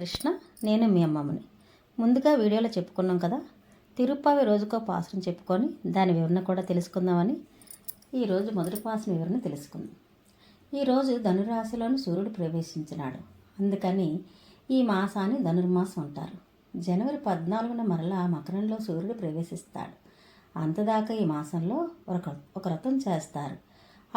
కృష్ణ నేను మీ అమ్మమ్మని. ముందుగా వీడియోలో చెప్పుకున్నాం కదా తిరుప్పావి రోజుకో పాసురం చెప్పుకొని దాని వివరణ కూడా తెలుసుకుందామని ఈరోజు మొదటి పాసురం వివరణ తెలుసుకుందాం. ఈరోజు ధనురాశిలోని సూర్యుడు ప్రవేశించినాడు. అందుకని ఈ మాసాన్ని ధనుర్మాసం అంటారు. జనవరి పద్నాలుగున మరలా మకరంలో సూర్యుడు ప్రవేశిస్తాడు. అంతదాకా ఈ మాసంలో ఒక ఒక వ్రతం చేస్తారు.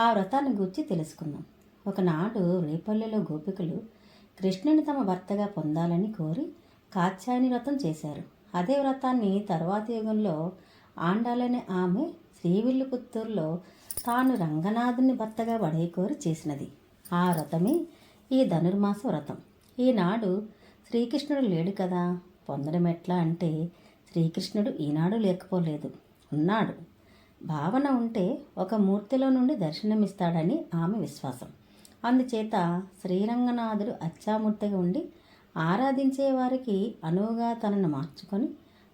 ఆ వ్రతాన్ని గురించి తెలుసుకుందాం. ఒకనాడు రేపల్లెలో గోపికలు కృష్ణుని తమ భర్తగా పొందాలని కోరి కాత్యాయని వ్రతం చేశారు. అదే వ్రతాన్ని తర్వాతి యుగంలో ఆండాలనే ఆమె శ్రీవిల్లుపుత్తూరులో తాను రంగనాథుని భర్తగా పడే కోరి చేసినది. ఆ వ్రతమే ఈ ధనుర్మాస వ్రతం. ఈనాడు శ్రీకృష్ణుడు లేడు కదా. పొందడం ఎట్లా అంటే శ్రీకృష్ణుడు ఈనాడు లేకపోలేదు. ఉన్నాడు. భావన ఉంటే ఒక మూర్తిలో నుండి దర్శనమిస్తాడని ఆమె విశ్వాసం. అందుచేత శ్రీరంగనాథుడు అచ్చామూర్తిగా ఉండి ఆరాధించే వారికి అనువుగా తనను మార్చుకొని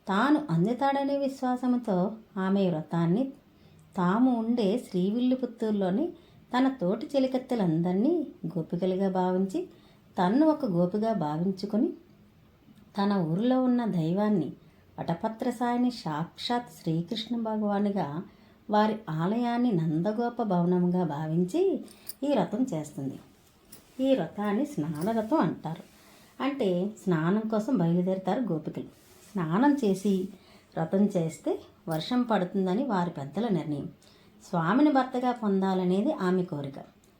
తాను అందుతాడనే విశ్వాసంతో ఆమె వ్రతాన్ని తాము ఉండే శ్రీవిల్లిపుత్తూరులోని తన తోటి చెలికత్తెలందరినీ గోపికలుగా భావించి తన్ను ఒక గోపిగా భావించుకొని తన ఊరిలో ఉన్న దైవాన్ని వటపత్రసాయిని సాక్షాత్ శ్రీకృష్ణ భగవానుగా వారి ఆలయాన్ని నందగోప భవనంగా భావించి ఈ వ్రతం చేస్తుంది. ఈ వ్రతాన్ని స్నానరథం అంటారు. అంటే స్నానం కోసం బయలుదేరుతారు గోపికలు. స్నానం చేసి వ్రతం చేస్తే వర్షం పడుతుందని వారి పెద్దల నిర్ణయం. స్వామిని భర్తగా పొందాలనేది ఆమె కోరిక.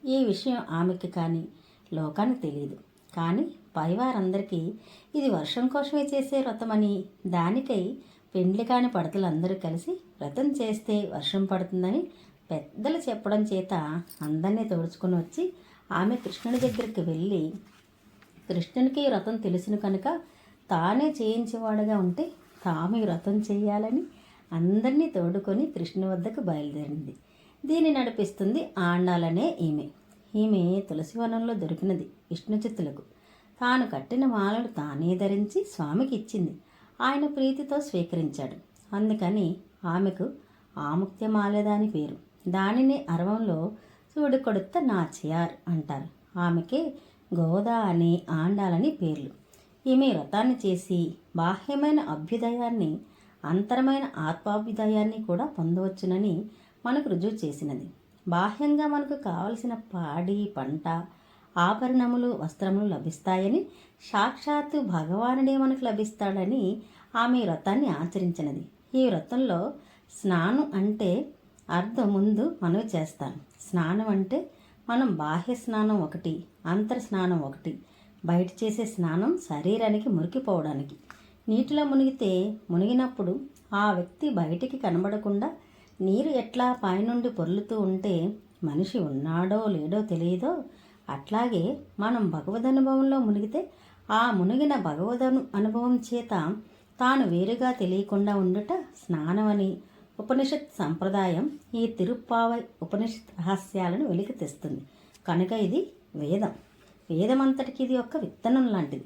ఈ విషయం ఆమెకి కానీ లోకానికి తెలియదు. కానీ పైవారందరికీ ఇది వర్షం కోసమే చేసే వ్రతమని దానికై పెండ్లి కాని పడతలందరూ కలిసి వ్రతం చేస్తే వర్షం పడుతుందని పెద్దలు చెప్పడం చేత అందరినీ తోడుచుకొని వచ్చి ఆమె కృష్ణుడి దగ్గరికి వెళ్ళి కృష్ణునికి వ్రతం తెలుసును కనుక తానే చేయించేవాడుగా ఉంటే తాము ఈ వ్రతం చేయాలని అందరినీ తోడుకొని కృష్ణు వద్దకు బయలుదేరింది. దీన్ని నడిపిస్తుంది ఆండాలనే ఈమె. ఈమె తులసివనంలో దొరికినది విష్ణుచిత్తులకు తాను కట్టిన మాలలు తానే ధరించి స్వామికి ఇచ్చింది. ఆయన ప్రీతితో స్వీకరించాడు. అందుకని ఆమెకు ఆముక్త్యమాలద అని పేరు. దానిని అరవంలో చూడు కొడుత నాచియార్ అంటారు. ఆమెకే గోదా అని ఆండాలని పేర్లు. ఈమె వ్రతాన్ని చేసి బాహ్యమైన అభ్యుదయాన్ని అంతరమైన ఆత్మాభ్యుదయాన్ని కూడా పొందవచ్చునని మనకు రుజువు చేసినది. బాహ్యంగా మనకు కావలసిన పాడి పంట ఆభరణములు వస్త్రములు లభిస్తాయని సాక్షాత్తు భగవానుడే మనకు లభిస్తాడని ఆమె వ్రతాన్ని ఆచరించినది. ఈ వ్రతంలో స్నానం అంటే అర్థం ముందు మనవి చేస్తాను స్నానం అంటే మనం బాహ్య స్నానం ఒకటి అంతర్ స్నానం ఒకటి బయట చేసే స్నానం శరీరానికి మురికిపోవడానికి. నీటిలో మునిగితే మునిగినప్పుడు ఆ వ్యక్తి బయటికి కనబడకుండా నీరు ఎట్లా పైనుండి పొర్లుతూ ఉంటే మనిషి ఉన్నాడో లేడో తెలియదో అట్లాగే మనం భగవద్ అనుభవంలో మునిగితే ఆ మునిగిన భగవద్ అనుభవం చేత తాను వేరుగా తెలియకుండా ఉండుట స్నానమని ఉపనిషత్ సంప్రదాయం ఈ తిరుప్పావై ఉపనిషత్ రహస్యాలను వెలికి తెస్తుంది. కనుక ఇది వేదం. వేదమంతటికి ఇది ఒక విత్తనం లాంటిది.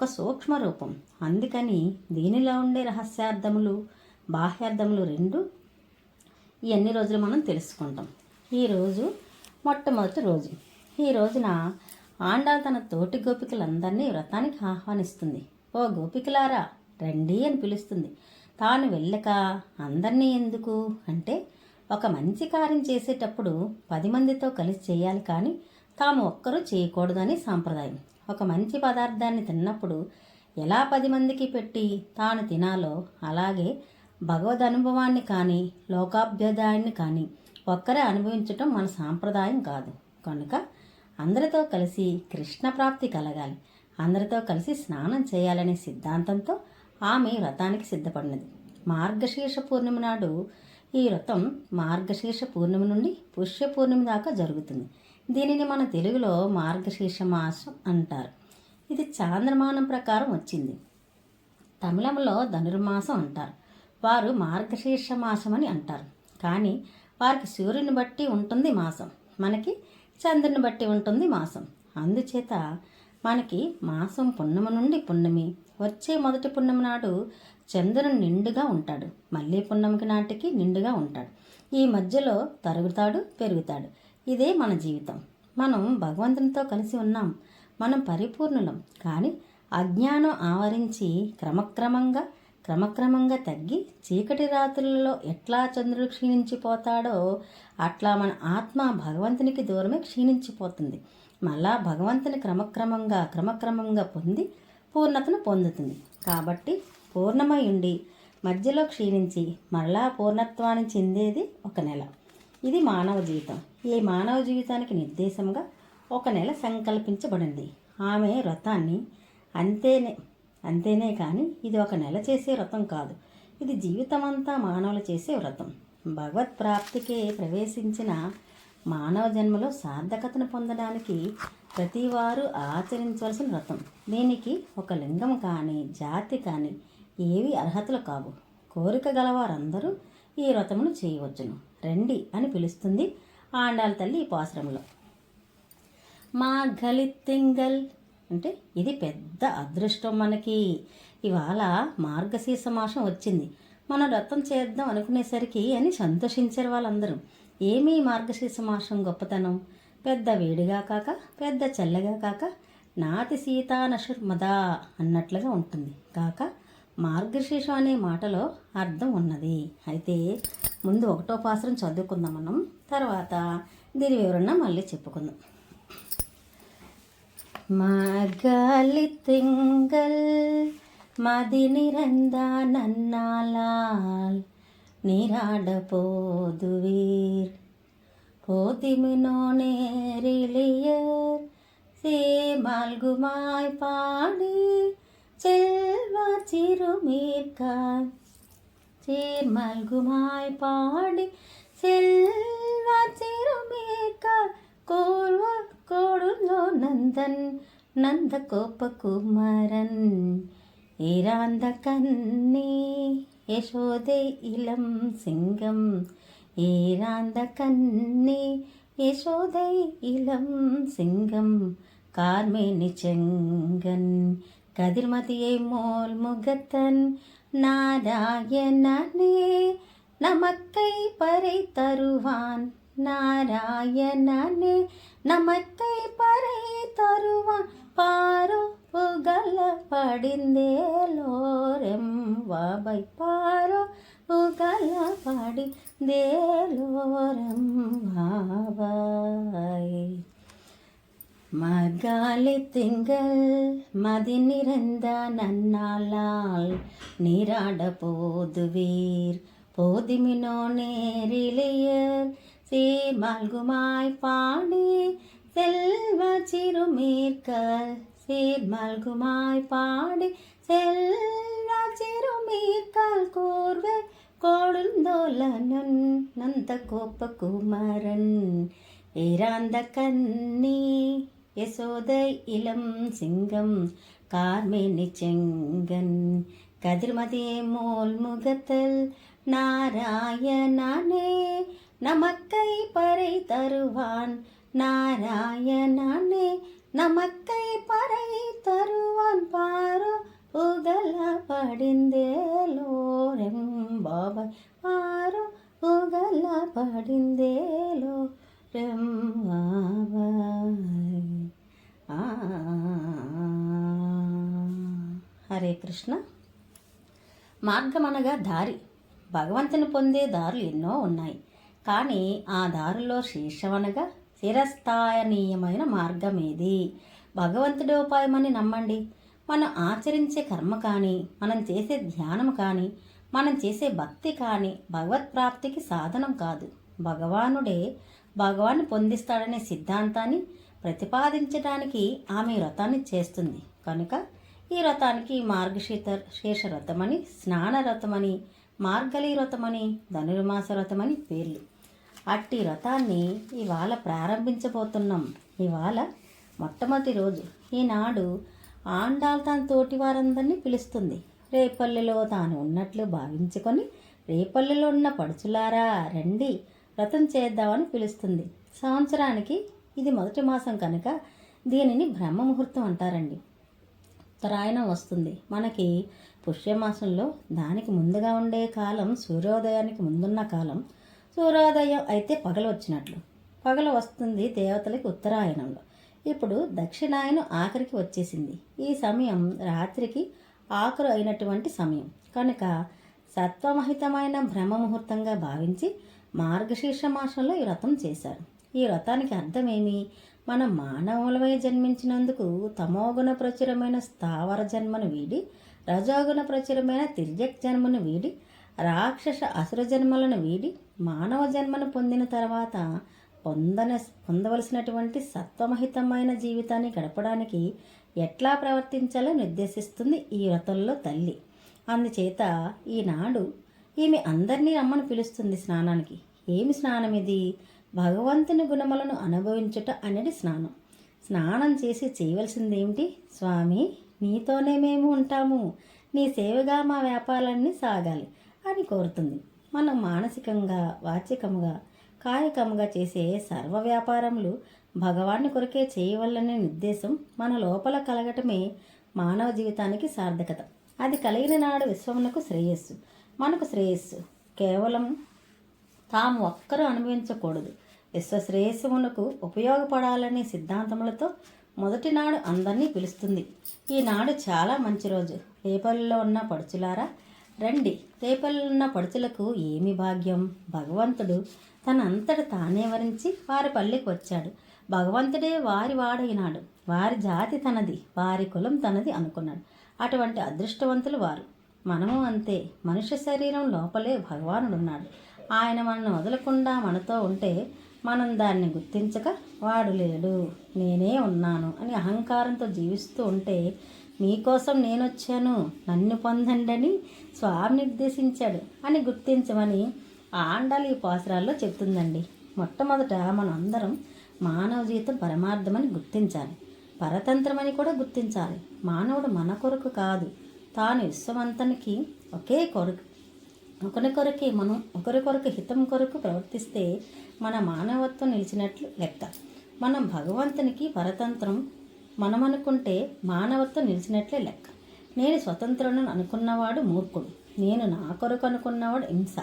ఒక సూక్ష్మ రూపం. అందుకని దీనిలో ఉండే రహస్యార్థములు బాహ్యార్థములు రెండు ఈ అన్ని రోజులు మనం తెలుసుకుంటాం. ఈరోజు మొట్టమొదటి రోజు. ఈ రోజున ఆండా తన తోటి గోపికలందరినీ వ్రతానికి ఆహ్వానిస్తుంది. ఓ గోపికలారా రండి అని పిలుస్తుంది. తాను వెళ్ళక అందరినీ ఎందుకు? అంటే ఒక మంచి కార్యం చేసేటప్పుడు పది మందితో కలిసి చేయాలి కానీ తాము ఒక్కరూ చేయకూడదని సాంప్రదాయం. ఒక మంచి పదార్థాన్ని తిన్నప్పుడు ఎలా పది మందికి పెట్టి తాను తినాలో అలాగే భగవద్ అనుభవాన్ని కానీ లోకాభ్యుదాయాన్ని కానీ ఒక్కరే అనుభవించటం మన సాంప్రదాయం కాదు. కనుక అందరితో కలిసి కృష్ణ ప్రాప్తి కలగాలి. అందరితో కలిసి స్నానం చేయాలనే సిద్ధాంతంతో ఆమె వ్రతానికి సిద్ధపడినది. మార్గశీర్ష పూర్ణిమ నాడు ఈ వ్రతం మార్గశీర్ష పూర్ణిమ నుండి పుష్య పూర్ణిమ దాకా జరుగుతుంది. దీనిని మన తెలుగులో మార్గశీర్ష మాసం అంటారు. ఇది చాంద్రమానం ప్రకారం వచ్చింది. తమిళంలో ధనుర్మాసం అంటారు. వారు మార్గశీర్ష మాసం అని అంటారు. కానీ వారికి సూర్యుని బట్టి ఉంటుంది మాసం. మనకి చంద్రుని బట్టి ఉంటుంది మాసం. అందుచేత మనకి మాసం పున్నమి నుండి పున్నమి వచ్చే మొదటి పున్నమి నాడు చంద్రుని నిండుగా ఉంటాడు. మళ్ళీ పున్నమికి నాటికి నిండుగా ఉంటాడు. ఈ మధ్యలో తరుగుతాడు పెరుగుతాడు. ఇదే మన జీవితం. మనం భగవంతునితో కలిసి ఉన్నాం. మనం పరిపూర్ణులం. కానీ అజ్ఞానం ఆవరించి క్రమక్రమంగా క్రమక్రమంగా తగ్గి చీకటి రాత్రులలో ఎట్లా చంద్రుడు క్షీణించిపోతాడో అట్లా మన ఆత్మ భగవంతునికి దూరమే క్షీణించిపోతుంది. మళ్ళా భగవంతుని క్రమక్రమంగా క్రమక్రమంగా పొంది పూర్ణతను పొందుతుంది. కాబట్టి పూర్ణమై ఉండి మధ్యలో క్షీణించి మరలా పూర్ణత్వాన్ని చెందేది ఒక నెల. ఇది మానవ జీవితం. ఈ మానవ జీవితానికి నిర్దేశంగా ఒక నెల సంకల్పించబడింది. ఆమె వ్రతాన్ని అంతేనే అంతేనే కానీ ఇది ఒక నెల చేసే వ్రతం కాదు. ఇది జీవితమంతా మానవులు చేసే వ్రతం. భగవత్ ప్రాప్తికే ప్రవేశించిన మానవ జన్మలో సార్థకతను పొందడానికి ప్రతివారు ఆచరించవలసిన వ్రతం. దీనికి ఒక లింగం కానీ జాతి కానీ ఏవి అర్హతలు కావు. కోరిక గలవారందరూ ఈ వ్రతమును చేయవచ్చును. రండి అని పిలుస్తుంది ఆండాల తల్లి ఈ పాశ్రంలో మార్గలిత్తింగల్ అంటే ఇది పెద్ద అదృష్టం మనకి. ఇవాళ మార్గశీర్ష మాసం వచ్చింది. మనం వ్రతం చేద్దాం అనుకునేసరికి అని సంతోషించారు వాళ్ళందరూ. ఏమీ మార్గశీర్ష మాసం గొప్పతనం? పెద్ద వేడిగా కాక పెద్ద చల్లగా కాక నాతి సీతానశుర్మదా అన్నట్లుగా ఉంటుంది. కాక మార్గశీర్షం అనే మాటలో అర్థం ఉన్నది. అయితే ముందు ఒకటో పాసరం చదువుకుందాం మనం. తర్వాత దీని వివరణ మళ్ళీ చెప్పుకుందాం. மார்காலி திங்கள் மதி நிறந்தான் நன்னாலால் நீராட போதுவீர். போதிமினோ நேரிலியர் சேமால்குமாய் பாடி செல்வா சிறுமீர்காய் சேர்மல்குமாய் பாடி செல்வா சிறுமீர்காய் கோல்வா కోడులో నందన్ నందకోప కుమారన్ ఏరాంద కన్నీ యశోదే ఇలం సింగం ఏరాంద కన్నీ యశోదై ఇలం సింగం కార్మేని చెంగన్ கதிர்மதியை மோல் முகத்தன் நாராயணனே நமக்கை பறை தருவான் ನಾರಾಯಣನೇ ನಮಕೈ ಪರೈ ತರುವ ಪಾರು ಪುಗಲ ಪಡಿಂದೇಲೋರೆಂಬ ಬೈ ಪಾರು ಪುಗಲ படிந்தேலோரம்பாவாய் மகாலை திங்கள் மதி நிறைந்த நன்னாளால் நீராட போதுவீர். போதிமினோ நேரிலேயர் சீர்மல்குமாய் பாடி செல்வ சிறுமீர்க்கல் சீர்மல்குமாய் பாடி செல்வ சிறுமீர்கள் கூர்வே கொடுந்தோலனன் நந்த கோப்ப குமரன் ஏராந்த கண்ணி யசோத இளம் சிங்கம் கார்மேனி செங்கன். கதிர்மதியே மோல் முகத்தல் நாராயணனே நமக்கை பறை தருவான் நாராயணனே நமக்கை பறை தருவான் பாரோ புகழ పడిందేలోరెం బాబాయ్ పారో పుగల పడిందేలో రెం బాబాయ్ ఆ. హరే కృష్ణ మార్గం అనగా దారి భగవంతుని పొందే దారులు ఎన్నో ఉన్నాయి కానీ ఆ దారిలో శీర్షమనగా చిరస్థాయనీయమైన మార్గం ఏది భగవంతుడి ఉపాయమని నమ్మండి. మనం ఆచరించే కర్మ కానీ మనం చేసే ధ్యానం కానీ మనం చేసే భక్తి కానీ భగవత్ ప్రాప్తికి సాధనం కాదు. భగవానుడే భగవాన్ని పొందిస్తాడనే సిద్ధాంతాన్ని ప్రతిపాదించడానికి ఆమె వ్రతాన్ని చేస్తుంది. కనుక ఈ వ్రతానికి మార్గశీత శేష వ్రతమని స్నాన వ్రతమని మార్గళీ వ్రతమని ధనుర్మాస వ్రతమని పేర్లు. అట్టి వ్రతాన్ని ఇవాళ ప్రారంభించబోతున్నాం. ఇవాళ మొట్టమొదటి రోజు. ఈనాడు ఆండాల్ తన తోటి వారందరినీ పిలుస్తుంది. రేపల్లెలో తాను ఉన్నట్లు భావించుకొని రేపల్లెలో ఉన్న పడుచులారా రండి వ్రతం చేద్దామని పిలుస్తుంది. సంవత్సరానికి ఇది మొదటి మాసం కనుక దీనిని బ్రహ్మ ముహూర్తం అంటారండి. ఉత్తరాయణం వస్తుంది. మనకి పుష్యమాసంలో దానికి ముందుగా ఉండే కాలం సూర్యోదయానికి ముందున్న కాలం సూర్యోదయం అయితే పగలు వచ్చినట్లు పగలు వస్తుంది దేవతలకి ఉత్తరాయణంలో. ఇప్పుడు దక్షిణాయనం ఆఖరికి వచ్చేసింది. ఈ సమయం రాత్రికి ఆఖరు అయినటువంటి సమయం. కనుక సత్వమహితమైన బ్రహ్మముహూర్తంగా భావించి మార్గశీర్ష మాసంలో ఈ వ్రతం చేశారు. ఈ వ్రతానికి అర్థమేమి? మనం మానవులవై జన్మించినందుకు తమోగుణ ప్రచురమైన స్థావర జన్మను వీడి రజోగుణ ప్రచురమైన తిర్యక్ జన్మను వీడి రాక్షస అసుర జన్మలను వీడి మానవ జన్మను పొందిన తర్వాత పొందన పొందవలసినటువంటి సత్వమహితమైన జీవితాన్ని గడపడానికి ఎట్లా ప్రవర్తించాలో నిర్దేశిస్తుంది ఈ వ్రతంలో తల్లి. అందుచేత ఈనాడు ఈమె అందరినీ రమ్మని పిలుస్తుంది స్నానానికి. ఏమి స్నానం ఇది భగవంతుని గుణములను అనుభవించుట అనేది స్నానం. స్నానం చేసి చేయవలసింది ఏమిటి స్వామి నీతోనే మేము ఉంటాము. నీ సేవగా మా వ్యాపారాలన్నీ సాగాలి అని కోరుతుంది. మనం మానసికంగా వాచికముగా కాయకముగా చేసే సర్వ వ్యాపారములు భగవాన్ని కొరకే చేయవలనే నిర్దేశం మన లోపల కలగటమే మానవ జీవితానికి సార్థకత. అది కలిగిన నాడు విశ్వమునకు శ్రేయస్సు. మనకు శ్రేయస్సు. కేవలం తాము ఒక్కరూ అనుభవించకూడదు. విశ్వశ్రేయస్సుమునకు ఉపయోగపడాలనే సిద్ధాంతములతో మొదటి నాడు అందరినీ పిలుస్తుంది. ఈనాడు చాలా మంచి రోజు. పేపర్లో ఉన్న పడుచులారా రండి. రేపల్లో ఉన్న పడుచులకు ఏమి భాగ్యం? భగవంతుడు తనంతట తానే వరించి వారి పల్లెకి వచ్చాడు. భగవంతుడే వారి వాడైనాడు. వారి జాతి తనది వారి కులం తనది అనుకున్నాడు. అటువంటి అదృష్టవంతులు వారు. మనము అంతే. మనుష్య శరీరం లోపలే భగవానుడున్నాడు. ఆయన మనను వదలకుండా మనతో ఉంటే మనం దాన్ని గుర్తించక వాడు లేడు. నేనే ఉన్నాను అని అహంకారంతో జీవిస్తూ ఉంటే మీకోసం నేనొచ్చాను. నన్ను పొందండని స్వామి నిర్దేశించాడు అని గుర్తించమని ఆండాలి ఈ పాసురాల్లో చెప్తుందండి మొట్టమొదట మనం అందరం మానవ జీవితం పరమార్థమని గుర్తించాలి. పరతంత్రమని కూడా గుర్తించాలి. మానవుడు మన కొరకు కాదు. తాను విశ్వమంతనికి ఒకే కొరకు ఒకరి కొరకే మనం ఒకరి కొరకు హితం కొరకు ప్రవర్తిస్తే మన మానవత్వం నిలిచినట్లు లెక్క. మనం భగవంతునికి పరతంత్రం మనం అనుకుంటే మానవత్వం నిలిచినట్లే లెక్క. నేను స్వతంత్రులను అనుకున్నవాడు మూర్ఖుడు. నేను నా కొరకు అనుకున్నవాడు హింస.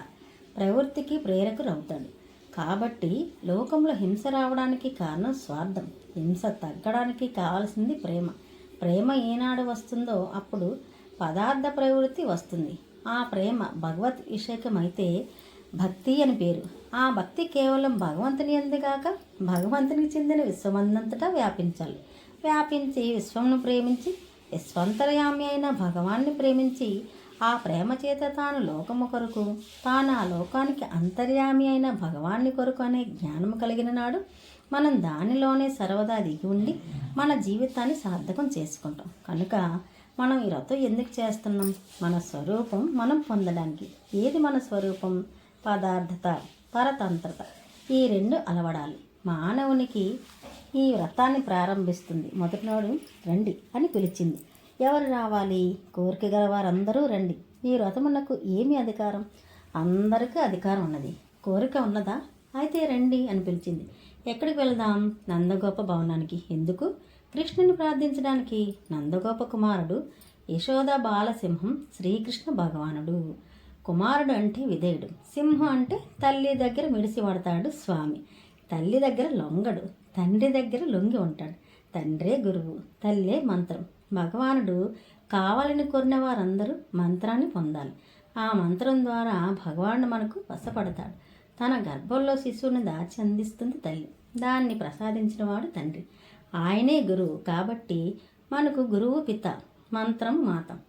ప్రవృత్తికి ప్రేరకురవుతాడు. కాబట్టి లోకంలో హింస రావడానికి కారణం స్వార్థం. హింస తగ్గడానికి కావాల్సింది ప్రేమ. ప్రేమ ఏనాడు వస్తుందో అప్పుడు పదార్థ ప్రవృత్తి వస్తుంది. ఆ ప్రేమ భగవత్ విషయకమైతే భక్తి అని పేరు. ఆ భక్తి కేవలం భగవంతుని ఎందుగాక? భగవంతునికి చెందిన విశ్వమందంతటా వ్యాపించాలి. వ్యాపించి విశ్వమును ప్రేమించి విశ్వంతర్యామి అయిన భగవాన్ని ప్రేమించి ఆ ప్రేమ చేత తాను లోకము కొరకు తాను ఆ లోకానికి అంతర్యామి అయిన భగవాన్ని కొరకు అనే జ్ఞానము కలిగిన నాడు మనం దానిలోనే సర్వదా దిగి ఉండి మన జీవితాన్ని సార్థకం చేసుకుంటాం. కనుక మనం ఈ వ్రతం ఎందుకు చేస్తున్నాం? మన స్వరూపం మనం పొందడానికి. ఏది మన స్వరూపం? పదార్థత పరతంత్రత. ఈ రెండు అలవడాలి. మానవునికి ఈ వ్రతాన్ని ప్రారంభిస్తుంది. మొదటినాడు రండి అని పిలిచింది. ఎవరు రావాలి? కోరిక గల వారందరూ రండి. ఈ వ్రతమునకు ఏమి అధికారం? అందరికీ అధికారం ఉన్నది. కోరిక ఉన్నదా? అయితే రండి అని పిలిచింది. ఎక్కడికి వెళదాం? నందగోప భవనానికి. ఎందుకు? కృష్ణుని ప్రార్థించడానికి నందగోప కుమారుడు యశోద బాలసింహం శ్రీకృష్ణ భగవానుడు. కుమారుడు అంటే విధేయుడు. సింహం అంటే తల్లి దగ్గర మిడిసి పడతాడు స్వామి. తల్లి దగ్గర లొంగడు. తండ్రి దగ్గర లొంగి ఉంటాడు. తండ్రే గురువు తల్లే మంత్రం. భగవానుడు కావాలని కోరిన వారందరూ మంత్రాన్ని పొందాలి. ఆ మంత్రం ద్వారా భగవానుడు మనకు వశపడతాడు. తన గర్భంలో శిశువుని దాచి అందిస్తుంది తల్లి. దాన్ని ప్రసాదించిన వాడు తండ్రి. ఆయనే గురువు కాబట్టి మనకు గురువు పిత మంత్రం మాతం.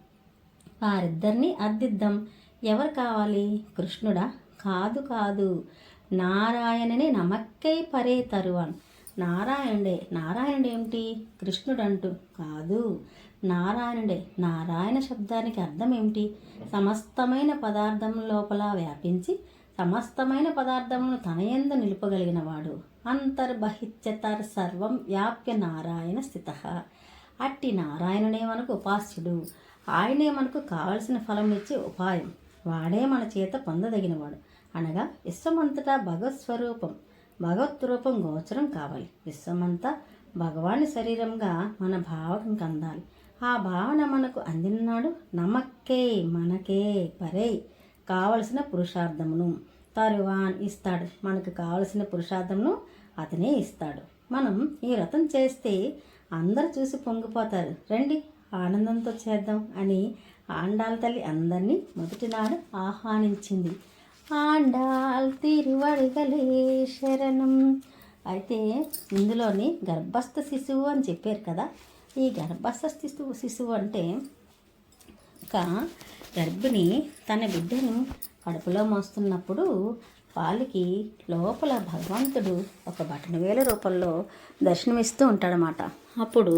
వారిద్దరిని అద్దిద్దాం. ఎవరు కావాలి? కృష్ణుడా? కాదు కాదు. నారాయణనే నమక్కై పరే తరువాను. నారాయణుడే. నారాయణుడు ఏమిటి? కృష్ణుడు అంటూ కాదు. నారాయణుడే. నారాయణ శబ్దానికి అర్థం ఏమిటి? సమస్తమైన పదార్థం లోపల వ్యాపించి సమస్తమైన పదార్థమును తనయందు నిలుపగలిగినవాడు. అంతర్బహిత్యతర్ సర్వం వ్యాప్య నారాయణ స్థిత. అట్టి నారాయణుడే మనకు ఉపాస్యుడు. ఆయనే మనకు కావలసిన ఫలం ఇచ్చే ఉపాయం. వాడే మన చేత పొందదగినవాడు. అనగా విశ్వమంతటా భగవత్ స్వరూపం. భగవత్ రూపం గోచరం కావాలి. విశ్వమంతా భగవాని శరీరంగా మన భావనకు అందాలి ఆ భావన మనకు అందినాడు నమక్కే మనకే పరే. కావలసిన పురుషార్థమును తరువాన్ ఇస్తాడు. మనకు కావలసిన పురుషార్థమును అతనే ఇస్తాడు. మనం ఈ వ్రతం చేస్తే అందరు చూసి పొంగిపోతారు. రండి ఆనందంతో చేద్దాం అని ఆండాల తల్లి అందరినీ మొదటి నాడు ఆహ్వానించింది. ఆండాల్ తిరువడిగలే శరణం. అయితే ఇందులోని గర్భస్థ శిశువు అని చెప్పారు కదా ఈ గర్భస్థ శిశువు శిశువు అంటే ఒక గర్భిణి తన బిడ్డను కడుపులో మోస్తున్నప్పుడు వాళ్ళకి లోపల భగవంతుడు ఒక బటనవేల రూపంలో దర్శనమిస్తూ ఉంటాడనమాట అప్పుడు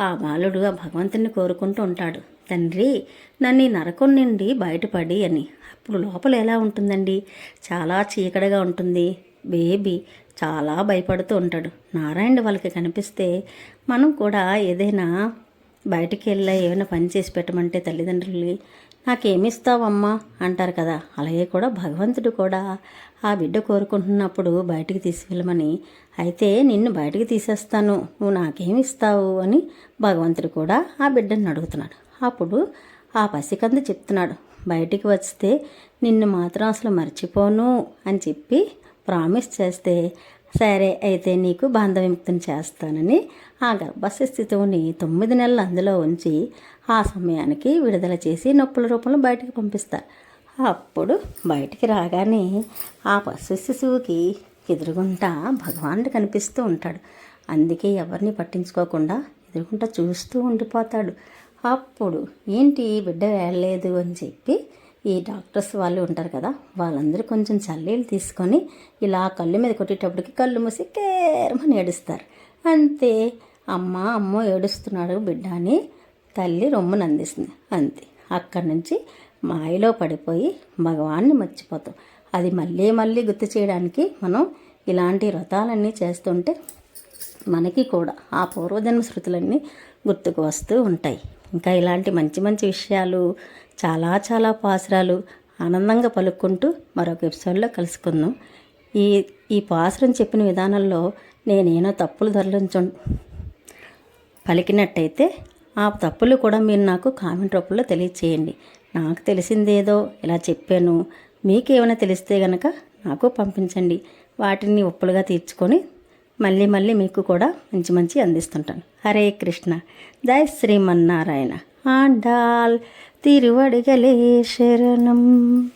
ఆ బాలుడు ఆ భగవంతుని కోరుకుంటూ ఉంటాడు. తండ్రి నన్ను ఈ నరకం నుండి బయటపడి అని. అప్పుడు లోపల ఎలా ఉంటుందండి? చాలా చీకటిగా ఉంటుంది. బేబీ చాలా భయపడుతూ ఉంటాడు. నారాయణ వాళ్ళకి కనిపిస్తే మనం కూడా ఏదైనా బయటికి వెళ్ళా ఏమైనా పని చేసి పెట్టమంటే తల్లిదండ్రులు నాకేమిస్తావమ్మా అంటారు కదా. అలాగే కూడా భగవంతుడు కూడా ఆ బిడ్డ కోరుకుంటున్నప్పుడు బయటికి తీసుకెళ్ళమని అయితే నిన్ను బయటికి తీసేస్తాను. నువ్వు నాకేమి ఇస్తావు? అని భగవంతుడు కూడా ఆ బిడ్డను అడుగుతున్నాడు. అప్పుడు ఆ పసికంద చెప్తున్నాడు బయటికి వస్తే నిన్ను మాత్రం అసలు మర్చిపోను అని చెప్పి ప్రామిస్ చేస్తే సరే అయితే నీకు బాంధ విముక్తిని చేస్తానని ఆ గర్భస్థ స్థితిని తొమ్మిది నెలలు అందులో ఉంచి ఆ సమయానికి విడుదల చేసి నొప్పుల రూపంలో బయటికి పంపిస్తారు అప్పుడు బయటికి రాగానే ఆ పశు శిశువుకి ఎదురుగుంటా భగవానుడు కనిపిస్తూ ఉంటాడు. అందుకే ఎవరిని పట్టించుకోకుండా ఎదురుగుంటా చూస్తూ ఉండిపోతాడు. అప్పుడు ఏంటి బిడ్డ వేయలేదు అని చెప్పి ఈ డాక్టర్స్ వాళ్ళు ఉంటారు కదా వాళ్ళందరూ కొంచెం చల్లీలు తీసుకొని ఇలా కళ్ళు మీద కొట్టేటప్పటికి కళ్ళు మూసి కేరమని ఏడుస్తారు. అంతే. అమ్మ అమ్మో ఏడుస్తున్నాడు బిడ్డ అని తల్లి రొమ్మును అందిస్తుంది అంతే. అక్కడి నుంచి మాయలో పడిపోయి భగవాన్ని మర్చిపోతాం. అది మళ్ళీ మళ్ళీ గుర్తు చేయడానికి మనం ఇలాంటి వ్రతాలన్నీ చేస్తుంటే మనకి కూడా ఆ పూర్వజన్మ శృతులన్నీ గుర్తుకు వస్తూ ఉంటాయి. ఇంకా ఇలాంటి మంచి మంచి విషయాలు చాలా చాలా పాసురాలు ఆనందంగా పలుక్కుంటూ మరొక ఎపిసోడ్లో కలుసుకుందాం. ఈ ఈ పాసురం చెప్పిన విధానంలో నేనేనో తప్పులు ధరలించు పలికినట్టయితే ఆ తప్పులు కూడా మీరు నాకు కామెంట్ రూపంలో తెలియచేయండి. నాకు తెలిసిందేదో ఇలా చెప్పాను మీకేమైనా తెలిస్తే గనక నాకు పంపించండి. వాటిని ఒప్పులుగా తీర్చుకొని మళ్ళీ మళ్ళీ మీకు కూడా మంచి మంచి అందిస్తుంటాను. హరే కృష్ణ. జై శ్రీమన్నారాయణ. ఆండాల్ తిరువడిగలే శరణం.